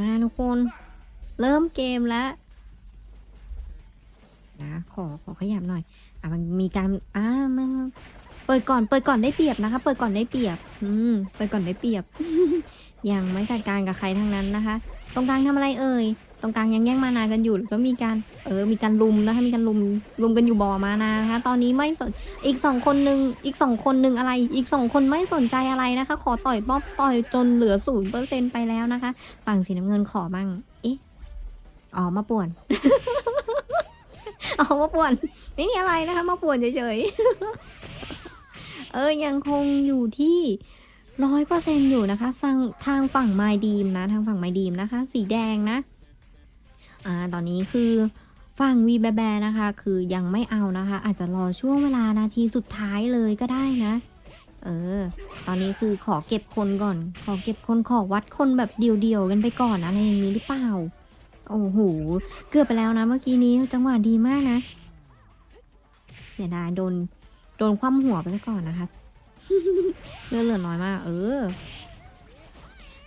มาทุกคน เริ่มเกมแล้วนะขอขอขยับหน่อย อะมันมีการอ่ามันเปิดก่อนเปิดก่อนได้เปรียบนะคะ เปิดก่อนได้เปรียบ อืมเปิดก่อนได้เปรียบ ยังไม่จัดการกับใครทั้งนั้นนะคะ ตรงกลางทำอะไรเอ่ย ตรงกลางยังแย่งมานากันอยู่แล้วก็มีการเออมีการลุมนะคะมีการลุมลุมกันอยู่บ่อมานานะคะ ตอนนี้ไม่สนอีกสองคนหนึ่งอีกสองคนหนึ่งอะไร อีกสองคนไม่สนใจอะไรนะคะ ขอต่อยป๊อบต่อยจนเหลือศูนย์เปอร์เซ็นไปแล้วนะคะ ฝั่งสีน้ำเงินขอบ้างเอ๊ะอ๋อมาป่วนอ๋อมาป่วนไม่มีอะไรนะคะ มาป่วนเฉยๆเออยังคงอยู่ที่ร้อยเปอร์เซ็นอยู่นะคะทางทางฝั่งไมดีมนะ ทางฝั่งไมดีมนะคะ สีแดงนะ อ่าตอนนี้คือฝั่งวีแบแบนะคะ คือยังไม่เอานะคะ อาจจะรอช่วงเวลานาทีสุดท้ายเลยก็ได้นะ เออ ตอนนี้คือขอเก็บคนก่อน ขอเก็บคนขอวัดคนแบบเดี่ยวๆกันไปก่อนอะไรอย่างนี้หรือเปล่า โอ้โห เกือบไปแล้วนะเมื่อกี้นี้จังหวะดีมากนะเดี๋ยวนะโดนโดนคว่ำหัวไปซะก่อนนะคะเลือดเหลือน้อยมาก เออ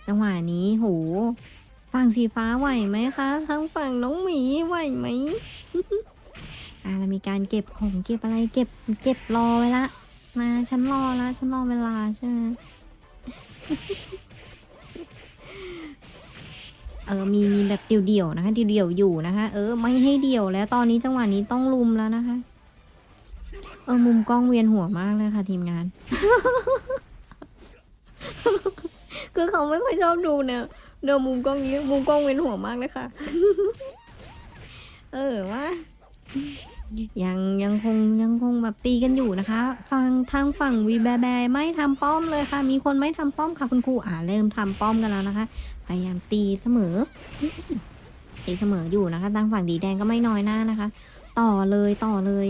จังหวะนี้โห ฝั่งสีฟ้าไหวไหมคะทั้งฝั่งน้องหมีไหวไหมอ่าเรามีการเก็บของเก็บอะไรเก็บเก็บรอไว้ละมาฉันรอละฉันรอเวลาใช่ไหมเออมีมีแบบเดี่ยวๆนะคะ เดี่ยวๆอยู่นะคะ เออไม่ให้เดี่ยวแล้วตอนนี้จังหวะนี้ต้องลุมแล้วนะคะ เออมุมกล้องเวียนหัวมากเลยค่ะ ทีมงาน คือเขาไม่ค่อยชอบดูเนี่ย เดิมมุมกล้องนี้มุมกล้องเวียนหัวมากเลยค่ะ เออว่ายังยังคงยังคงแบบตีกันอยู่นะคะ ฟังทางฝั่งวีแบแบไม่ทำป้อมเลยค่ะ มีคนไม่ทำป้อมค่ะคุณครูอ่าเริ่มทำป้อมกันแล้วนะคะ พยายามตีเสมอ ตีเสมออยู่นะคะทางฝั่งดีแดงก็ไม่น้อยหน้านะคะ ต่อเลยต่อเลย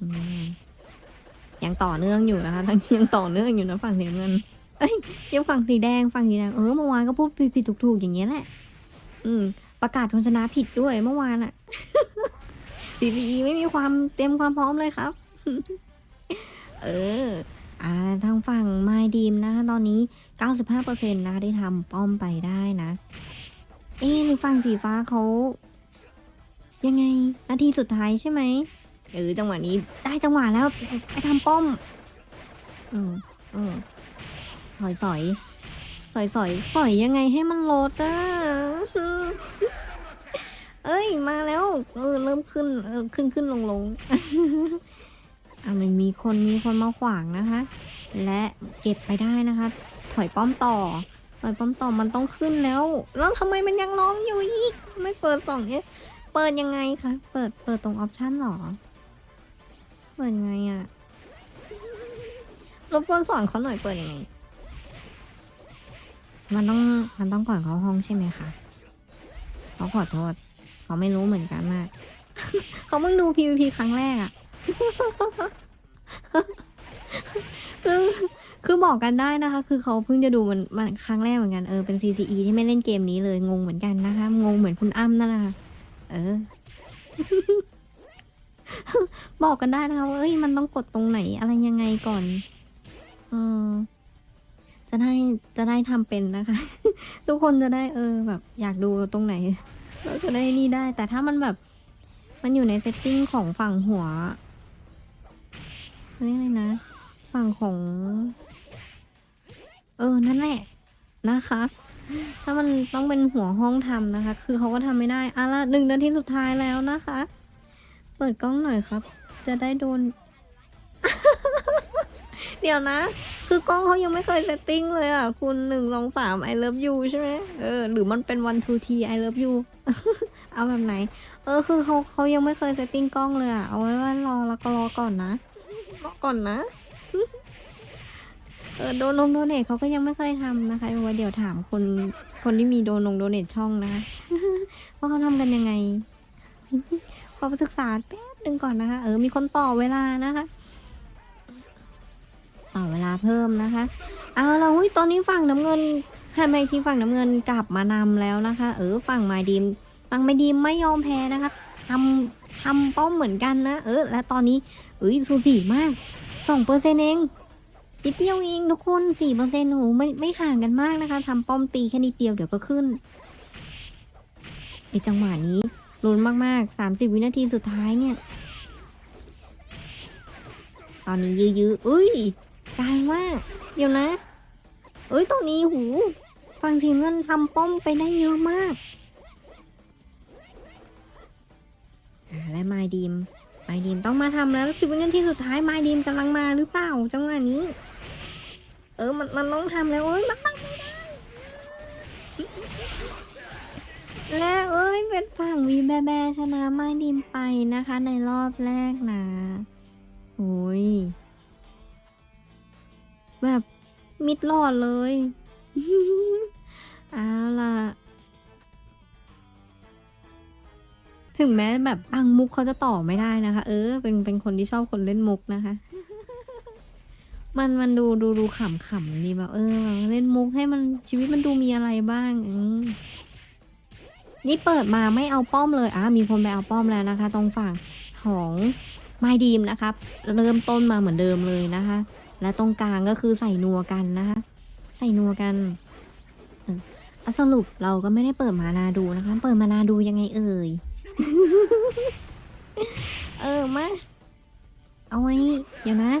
อืมยังต่อเนื่องอยู่นะคะทั้งยังต่อเนื่องอยู่นะฝั่งสีน้ำเงิน เอ้ยยังฝั่งสีแดงฝั่งสีแดงเออเมื่อวานก็พูดผิดๆถูกๆอย่างเงี้ยแหละ อืม ประกาศคนชนะผิดด้วยเมื่อวานอะดีดีไม่มีความเตรียมความพร้อมเลยครับ เออ อ่าทางฝั่งไมดีมนะคะตอนนี้ 95%นะคะได้ทำป้อมไปได้นะ เอ๊ะในฝั่งสีฟ้าเขายังไง นาทีสุดท้ายใช่ไหมเออจังหวะนี้ได้จังหวะแล้ว ไปทำป้อม อืมอืม สอยสอยสอยสอยสอยยังไงให้มันลดอะเอ้ยมาแล้วเออเริ่มขึ้นเออขึ้นขึ้นลงลงอะมันมีคนมีคนมาขวางนะคะ และเก็บไปได้นะคะ ถอยป้อมต่อถอยป้อมต่อมันต้องขึ้นแล้ว แล้วทำไมมันยังร้องอยู่อีก ไม่เปิดสองเนี่ยเปิดยังไงคะเปิดเปิดตรงออปชันหรอเปิดยังไงอะรบกวนสอนเขาหน่อยเปิดยังไง มันต้องมันต้องก่อนเข้าห้องใช่ไหมคะเขาขอโทษเขาไม่รู้เหมือนกันนะเขาเพิ่งดู PVP ครั้งแรกอะคือคือบอกกันได้นะคะ คือเขาเพิ่งจะดูมันมันครั้งแรกเหมือนกันเออเป็น CCE ที่ไม่เล่นเกมนี้เลยงงเหมือนกันนะคะงงเหมือนคุณอ้ำนั่นแหละค่ะเออ บอกกันได้นะคะว่าเอ้ยมันต้องกดตรงไหนอะไรยังไงก่อนเออ จะได้จะได้ทำเป็นนะคะ ทุกคนจะได้เออแบบ อยากดูตรงไหนเราจะได้นี่ได้ แต่ถ้ามันแบบ มันอยู่ในเซตติ้งของฝั่งหัวเรียกอะไรนะ ฝั่งของ เออ นั่นแหละนะคะ ถ้ามันต้องเป็นหัวห้องทำนะคะ คือเขาก็ทำไม่ได้อะละหนึ่งนาทีสุดท้ายแล้วนะคะ เปิดกล้องหน่อยครับ จะได้โดน เดี๋ยวนะ คือกล้องเขายังไม่เคยเซตติ้งเลยอะ คุณหนึ่งสองสาม I love you ใช่ไหมเออ หรือมันเป็น one two t I love you เอาแบบไหน เออ คือเขาเขายังไม่เคยเซตติ้งกล้องเลยอะ เอาไว้ว่ารอแล้วก็รอก่อนนะรอก่อนนะ เออ โดนลงโดเนทเขาก็ยังไม่เคยทำนะคะเอาเดี๋ยวถามคนคนที่มีโดนลงโดเนทช่องนะคะว่าเขาทำกันยังไงขอไปศึกษาแป๊บนึงก่อนนะคะ เออ มีคนต่อเวลานะคะ ต่อเวลาเพิ่มนะคะ เอาละอุ้ยตอนนี้ฝั่งน้ำเงินหันไปที่ฝั่งน้ำเงินกลับมานำแล้วนะคะ เออฝั่งไมดีมฝั่งไมดีมไม่ยอมแพ้นะคะทำทำป้อมเหมือนกันนะ เออ และตอนนี้เอ้ยสูสีมากสองเปอร์เซ็นเองนิดเดียวเองทุกคนสี่เปอร์เซ็นต์โอ้โหไม่ไม่ห่างกันมากนะคะทำป้อมตีแค่นิดเดียวเดี๋ยวก็ขึ้นไอจังหวะนี้ลุ้นมากๆ30วินาทีสุดท้ายเนี่ย ตอนนี้ยื้อๆอุ้ย กลายว่า เดี๋ยวนะ เอ้ยตรงนี้หูฟังสีเงินทำป้อมไปได้เยอะมากและไมดีมไมดีมต้องมาทำแล้วสิบวินาทีสุดท้ายไมดีมกำลังมาหรือเปล่าจังหวะนี้ เออมันมันต้องทำแล้วเอ้ยมันทำไม่ได้และเอ้ยเป็นฝั่งวีแบแบชนะไมดีมไปนะคะ ในรอบแรกนะโอ้ย แบบมิดหลอดเลย เอาล่ะ ถึงแม้แบบบางมุกเขาจะต่อไม่ได้นะคะ เออ เป็นเป็นคนที่ชอบคนเล่นมุกนะคะ มันมันดูดูดูขำขำดีแบบเออ เล่นมุกให้มันชีวิตมันดูมีอะไรบ้างอืมนี่เปิดมาไม่เอาป้อมเลยอะมีคนไปเอาป้อมแล้วนะคะ ตรงฝั่งของไมดีมนะครับ เริ่มต้นมาเหมือนเดิมเลยนะคะ และตรงกลางก็คือใส่นัวกันนะคะ ใส่นัวกันอสรุปเราก็ไม่ได้เปิดมานาดูนะคะ เปิดมานาดูยังไงเอ่ย เออมาเอาไว้ เดี๋ยวนะ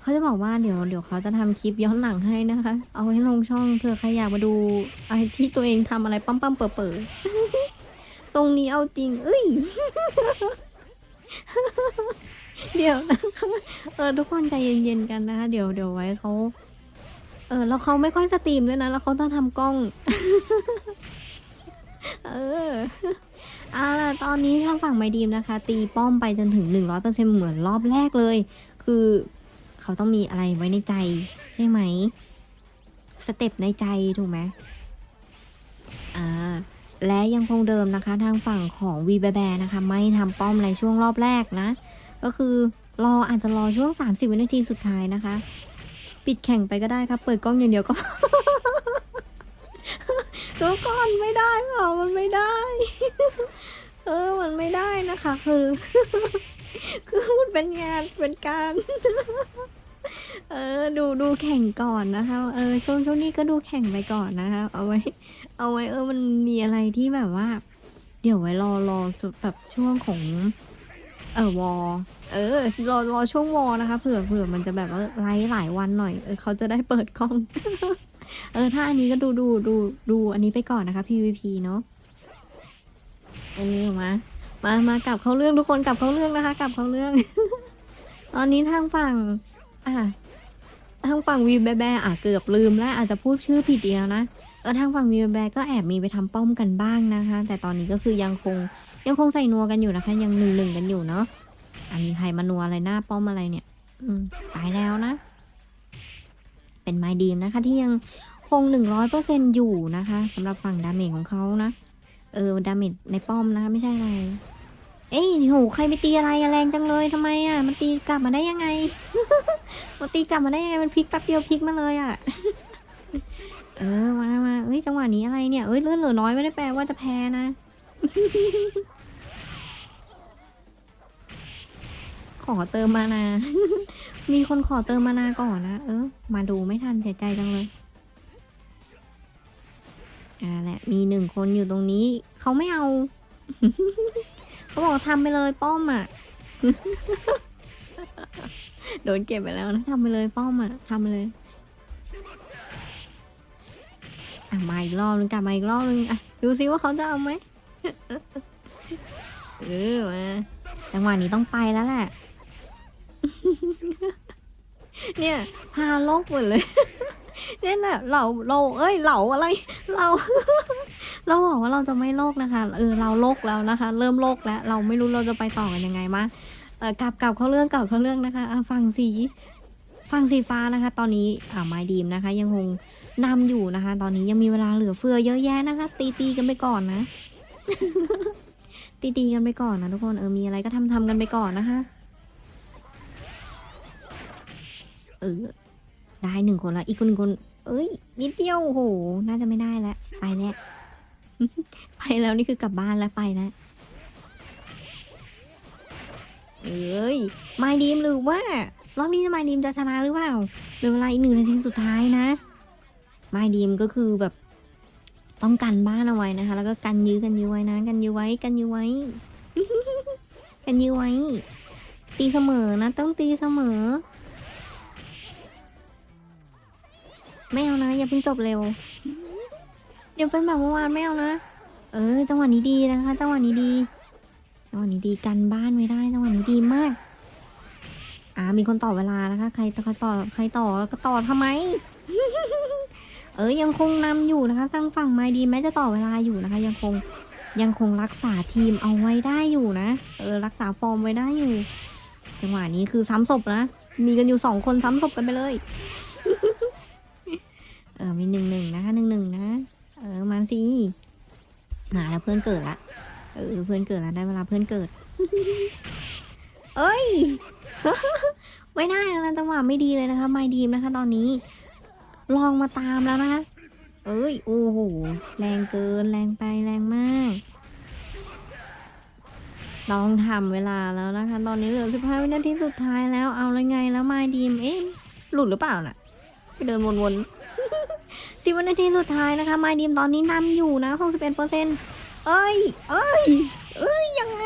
เขาจะบอกว่าเดี๋ยวเดี๋ยวเขาจะทำคลิปย้อนหลังให้นะคะ เอาไว้ลงช่องเผื่อใครอยากมาดูอะไรที่ตัวเองทำอะไรปั๊มปั๊มเปิดเปิดทรงนี้เอาจริง เอ้ย เดี๋ยวนะเออทุกคนใจเย็นๆกันนะคะเดี๋ยวเดี๋ยวไว้เขาเออแล้วเขาไม่ค่อยสตรีมด้วยนะ แล้วเขาต้องทำกล้อง เออเอาล่ะตอนนี้ทางฝั่งไมดีมนะคะ ตีป้อมไปจนถึงหนึ่งร้อยเปอร์เซ็นเหมือนรอบแรกเลย คือเขาต้องมีอะไรไว้ในใจ ใช่ไหม สเต็ปในใจถูกไหมอ่าและยังคงเดิมนะคะ ทางฝั่งของวีแบแบนะคะ ไม่ทำป้อมในช่วงรอบแรกนะ ก็คือรออาจจะรอช่วง 30 วินาทีสุดท้ายนะคะ ปิดแข่งไปก็ได้ครับเปิดกล้องอย่างเดียวก็ทุกคนไม่ได้ค่ะมันไม่ได้ เออมันไม่ได้นะคะ คือ คือมันเป็นงานเป็นการเออดูดูแข่งก่อนนะคะ เออช่วงช่วงนี้ก็ดูแข่งไปก่อนนะคะ เอาไว้ เอาไว้เออมันมีอะไรที่แบบว่า เดี๋ยวไว้รอรอสุดแบบช่วงของ เออวอเออรอรอช่วงวอนะคะเผื่อเผื่อมันจะแบบว่าไลฟ์หลายวันหน่อยเออเขาจะได้เปิดกล้อง เออ ถ้าอันนี้ก็ดูดูดูดูอันนี้ไปก่อนนะคะ PVP เนาะเออมามา มากลับเข้าเรื่องทุกคนกลับเข้าเรื่องนะคะ กลับเข้าเรื่อง ตอนนี้ทางฝั่ง อะทางฝั่งวีแบแบอะเกือบลืมแล้วอาจจะพูดชื่อผิดอีกแล้วนะเออทางฝั่งวีแบแบก็แอบมีไปทำป้อมกันบ้างนะคะ แต่ตอนนี้ก็คือยังคง ยังคงใส่นัวกันอยู่นะคะ ยังหนึ่งหนึ่งกันอยู่เนาะอะมีใครมานัวอะไรหน้าป้อมอะไรเนี่ย อืมตายแล้วนะ เป็นไมดีมนะคะ ที่ยังคงหนึ่งร้อยเปอร์เซ็นอยู่นะคะสำหรับฝั่งดาเมจของเขานะเออดาเมจในป้อมนะคะ ไม่ใช่อะไร เอ้ยโหใครไปตีอะไรแรงจังเลยทำไมอะ มันตีกลับมาได้ยังไง มันตีกลับมาได้ยังไงมันพลิกแป๊บเดียวพลิกมาเลยอะเออมามาเอ้ยจังหวะนี้อะไรเนี่ยเอ้ยเลื่อนเหลือน้อยไม่ได้แปลว่าจะแพ้นะ อเติมมานา มีคนขอเติมมานาก่อนนะ เออ มาดูไม่ทันเสียใจจังเลย อ่าแหละ มีหนึ่งคนอยู่ตรงนี้ เขาไม่เอา เขาบอกทำไปเลยป้อมอะ โดนเก็บไปแล้วนะทำไปเลยป้อมอะทำไปเลย อะมาอีกรอบนึงกลับมาอีกรอบนึงอะดูซิว่าเขาจะเอาไหมเออมาจังหวะนี้ต้องไปแล้วแหละ เนี่ยพาโลกหมดเลยเนี่ยแหละเราเราเอ้ยเหล่าอะไร เรา เราบอกว่าเราจะไม่โลกนะคะ เออเราโลกแล้วนะคะ เริ่มโลกแล้ว เราไม่รู้เราจะไปต่อกันยังไงมะเออกลับกลับเข้าเรื่องกลับเข้าเรื่องนะคะอะฝั่งสีฝั่งสีฟ้านะคะ ตอนนี้อ่าไมดีมนะคะ ยังคงนำอยู่นะคะ ตอนนี้ยังมีเวลาเหลือเฟือเยอะแยะนะคะ ตีตีกันไปก่อนนะตีตีกันไปก่อนนะทุกคนเออมีอะไรก็ทำทำกันไปก่อนนะคะ เออ ได้หนึ่งคนละอีกคนหนึ่งคน เอ้ย นิดเดียวโอ้โห น่าจะไม่ได้แล้ว ไปแล้ว ไปแล้วนี่คือกลับบ้านแล้วไปแล้วเอ้ยไมดีมหรือว่ารอบนี้ไมดีมจะชนะหรือเปล่าเหลือเวลาอีกหนึ่งนาทีสุดท้ายนะไมดีมก็คือแบบ ต้องกันบ้านเอาไว้นะคะ แล้วก็กันยื้อกันยื้อไว้นะ กันยื้อไว้ กันยื้อไว้ กันยื้อไว้ ตีเสมอนะ ต้องตีเสมอ ไม่เอานะอย่าเพิ่งจบเร็ว เดี๋ยวเป็นแบบเมื่อวานไม่เอานะ เออจังหวะนี้ดีนะคะจังหวะนี้ดีจังหวะนี้ดีกันบ้านไว้ได้จังหวะนี้ดีมาก อ่ามีคนต่อเวลานะคะ ใครต่อใครต่อใครต่อก็ต่อทำไม เออยังคงนำอยู่นะคะสร้างฝั่งไม้ดีแม้จะต่อเวลาอยู่นะคะ ยังคงยังคงรักษาทีมเอาไว้ได้อยู่นะ เออรักษาฟอร์มไว้ได้อยู่ จังหวะนี้คือซ้ำศพนะ มีกันอยู่สองคนซ้ำศพกันไปเลย เออมีหนึ่งหนึ่งนะคะหนึ่งหนึ่งนะ เออมาสิมาแล้วเพื่อนเกิดละ เออเพื่อนเกิดแล้วได้เวลาเพื่อนเกิด เอ้ย ไม่ได้แล้วนะจังหวะไม่ดีเลยนะคะ ไม่ดีมนะคะ ตอนนี้ ลองมาตามแล้วนะคะ เอ้ย โอ้โห แรงเกิน แรงไป แรงมาก ลองทำเวลาแล้วนะคะ ตอนนี้เหลือสิบห้าวินาทีสุดท้ายแล้ว เอาแล้วไงแล้วไมาดีมเอ๊ะ หลุดหรือเปล่าน่ะ ไปเดินวนๆ สิบวินาทีสุดท้ายนะคะมาดีมตอนนี้นำอยู่นะหกสิบเอ็ดเปอร์เซ็นต์เอ้ย เอ้ย เอ้ย ยังไง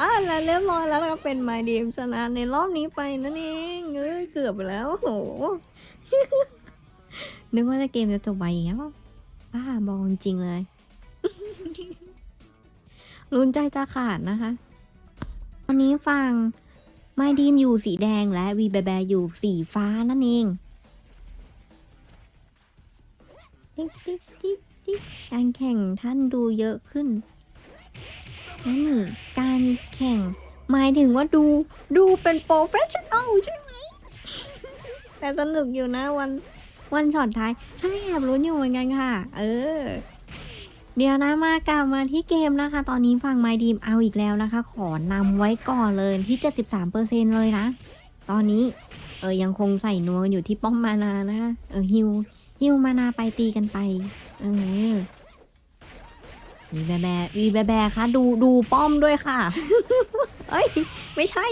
อ่าแล้วเรียบร้อยแล้วนะคะเป็นมาดีมชนะในรอบนี้ไปนั่นเอง เอ้ย เกือบไปแล้วโห นึกว่าจะเกมจะจบไปอย่างเงี้ยบ้าบอลจริงเลยลุ้นใจจะขาดนะคะ ตอนนี้ฟังไมดีมอยู่สีแดงและวีแบแบอยู่สีฟ้านั่นเอง ติ๊กติ๊กติ๊กติ๊กการแข่งท่านดูเยอะขึ้นนั่นนี่การแข่ง หมายถึงว่าดูดูเป็นโปรเฟชชั่นอลใช่ไหม แต่สนุกอยู่นะวันวันช็อตท้าย ใช่แอบลุ้อยู่เหมือนกันค่ะ เออ เดี๋ยวนะมากลับมาที่เกมนะคะ ตอนนี้ฝั่งไมดีมเอาอีกแล้วนะคะ ขอนำไว้ก่อนเลยที่ 73%เลยนะ ตอนนี้เออยังคงใส่นัวอยู่ที่ป้อมมานานะคะเออฮิว ฮิวมานาไปตีกันไป เออวีแบแบวีแบแบคะดูดูป้อมด้วยค่ะ เอ้ย ไม่ใช่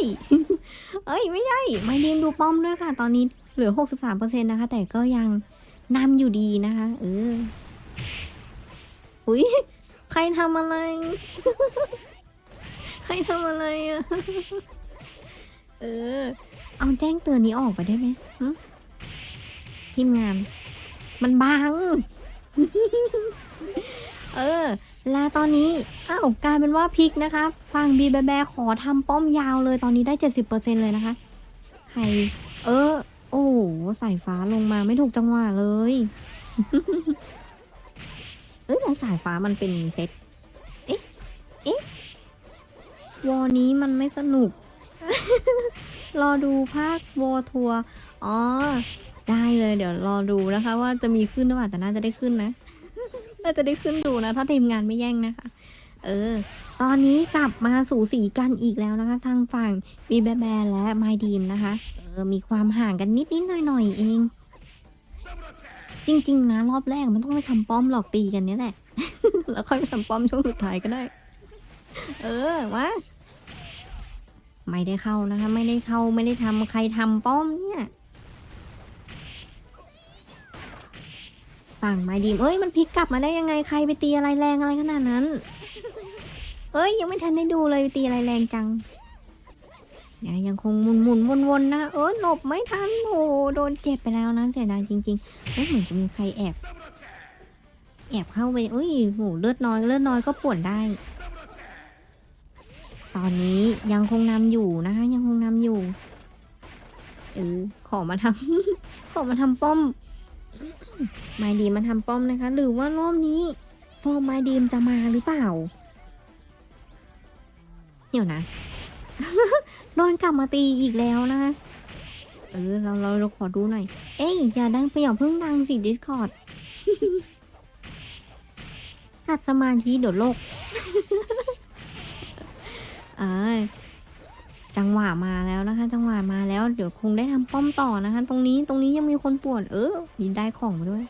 เอ้ย ไม่ใช่ ไมดีมดูป้อมด้วยค่ะ ตอนนี้เหลือ 63%นะคะ แต่ก็ยังนำอยู่ดีนะคะ เออ อุ้ยใครทำอะไร ใครทำอะไรอะ เออ เอาแจ้งเตือนนี้ออกไปได้ไหมทีมงาน มันบัง เออ แล้วตอนนี้อ้าวกลายเป็นว่าพิกนะคะฟังบีแบแบขอทำป้อมยาวเลยตอนนี้ได้70%เลยนะคะ ใคร เออ โอ้สายฟ้าลงมาไม่ถูกจังหวะเลย เอ้ยแล้วสายฟ้ามันเป็นเซตเอ๊ะ เอ๊ะ วอนี้มันไม่สนุก รอดูภาควอทัวร์อ๋อ ได้เลยเดี๋ยวรอดูนะคะ ว่าจะมีขึ้นหรือเปล่าแต่น่าจะได้ขึ้นนะ น่าจะได้ขึ้นดูนะ ถ้าทีมงานไม่แย่งนะคะ เออ ตอนนี้กลับมาสู่สีกันอีกแล้วนะคะ ทางฝั่งมีแบแบและไมดีมนะคะ เออ มีความห่างกันนิดนิดหน่อยหน่อยเอง จริง ๆ นะ รอบแรกมันต้องไปทำป้อมหลอกตีกันเนี้ยแหละ แล้วค่อยไปทำป้อมช่วงสุดท้ายก็ได้ เออมาไม่ได้เข้านะคะ ไม่ได้เข้าไม่ได้ทำใครทำป้อมเนี่ย ฝั่งไม้ดีมเอ้ยมันพลิกกลับมาได้ยังไงใครไปตีอะไรแรงอะไรขนาดนั้น เอ้ยยังไม่ทันได้ดูเลยไปตีอะไรแรงจังเนี่ยยังคงหมุนหมุนวนวนๆนะเออหลบไม่ทันโอ้โดนเจ็บไปแล้วนะเสียดายจริงๆเอ้ยเหมือนจะมีใครแอบ แอบเข้าไปอุ้ยโหเลือดน้อยเลือดน้อยก็ปวนได้ ตอนนี้ยังคงนำอยู่นะคะยังคงนำอยู่เออขอมาทำขอมาทำป้อม ไมดีมาทำป้อมนะคะ หรือว่ารอบนี้ฟอร์มไมดีมจะมาหรือเปล่า เดี๋ยวนะโดนกลับมาตีอีกแล้วนะคะเออเราเราเราขอดูหน่อย เอ้ยอย่าดังไปอย่าเพิ่งดังสิ Discord กัดสมาธิเดี๋ยวโลกเออ จังหวะมาแล้วนะคะ จังหวะมาแล้วเดี๋ยวคงได้ทำป้อมต่อนะคะ ตรงนี้ตรงนี้ยังมีคนปวนเออมีได้ของมาด้วย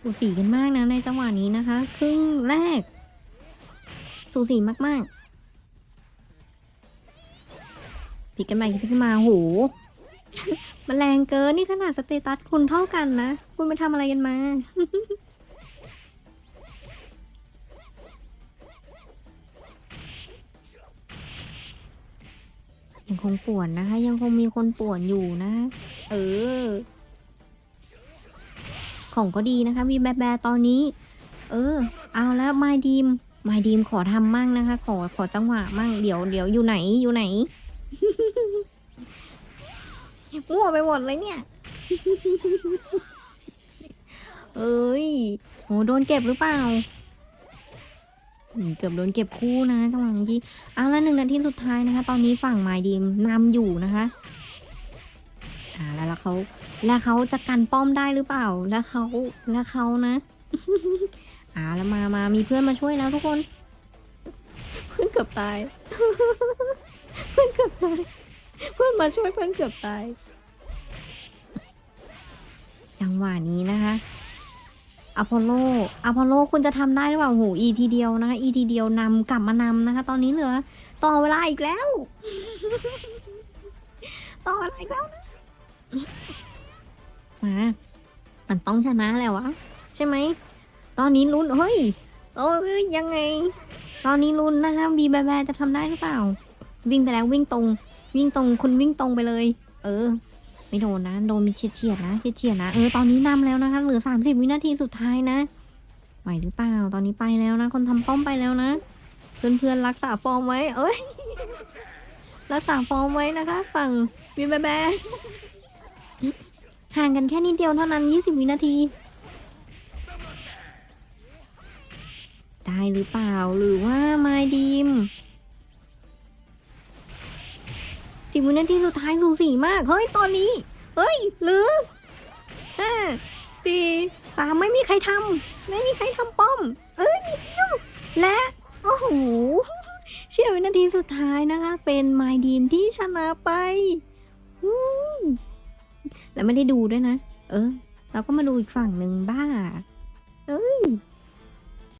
สูสีกันมากนะในจังหวะนี้นะคะ ครึ่งแรก สูสีมากๆพลิกกันไปพลิกกันมาโหมันแรงเกินนี่ขนาดสเตตัสคุณเท่ากันนะ คุณไปทำอะไรกันมา ยังคงป่วนนะคะ ยังคงมีคนป่วนอยู่นะ เออ ของก็ดีนะคะ มีแบแบตอนนี้ เออ เอาแล้วไมดีมไมดีมขอทำมั่งนะคะ ขอขอจังหวะมั่งเดี๋ยวเดี๋ยวอยู่ไหนอยู่ไหนมั่วไปหมดเลยเนี่ยเอ้ยโหโดนเก็บหรือเปล่า เกือบโดนเก็บคู่นะจังหวะเมื่อกี้เอาแล้วหนึ่งนาทีสุดท้ายนะคะ ตอนนี้ฝั่งไมดีมนำอยู่นะคะอ่าแล้วแล้วเขาแล้วเขาจะกันป้อมได้หรือเปล่า แล้วเขาแล้วเขานะอ่าแล้วมามามีเพื่อนมาช่วยแล้วทุกคน เพื่อนเกือบตาย เพื่อนเกือบตาย เพื่อนมาช่วยเพื่อนเกือบตาย จังหวะนี้นะคะ อพอลโลอพอลโลคุณจะทำได้หรือเปล่าโหอีทีเดียวนะคะอีทีเดียวนำกลับมานำนะคะ ตอนนี้เหลือ ต่อเวลาอีกแล้ว ต่อเวลาอีกแล้วนะมามันต้องชนะแล้ววะ ใช่ไหม ตอนนี้ลุ้น เฮ้ยโอ้ยยังไง ตอนนี้ลุ้นนะคะบีแบแบจะทำได้หรือเปล่า วิ่งไปแล้ววิ่งตรง วิ่งตรงคุณวิ่งตรงไปเลย เออ ไม่โดนนะ โดนมีเฉียดเฉียดๆนะเฉียดเฉียดๆนะ เออ ตอนนี้นำแล้วนะคะ เหลือสามสิบวินาทีสุดท้ายนะ ไหวหรือเปล่า ตอนนี้ไปแล้วนะ คนทำป้อมไปแล้วนะ เพื่อนๆรักษาฟอร์มไว้ เอ้ย รักษาฟอร์มไว้นะคะ ฝั่งวีแบแบห่างกันแค่นิดเดียวเท่านั้นยี่สิบวินาที ได้หรือเปล่า หรือว่าไมดีม บวินาทีสุดท้ายสูสีมาก เฮ้ย ตอนนี้ เฮ้ยหรือห้าสี่สามไม่มีใครทำไม่มีใครทำป้อม เอ้ยนิดเดียวและ โอ้โห เชื่อวินาทีสุดท้ายนะคะ เป็นไมดีมที่ชนะไปแล้วไม่ได้ดูด้วยนะ เออ เราก็มาดูอีกฝั่งหนึ่งบ้า เอ้ย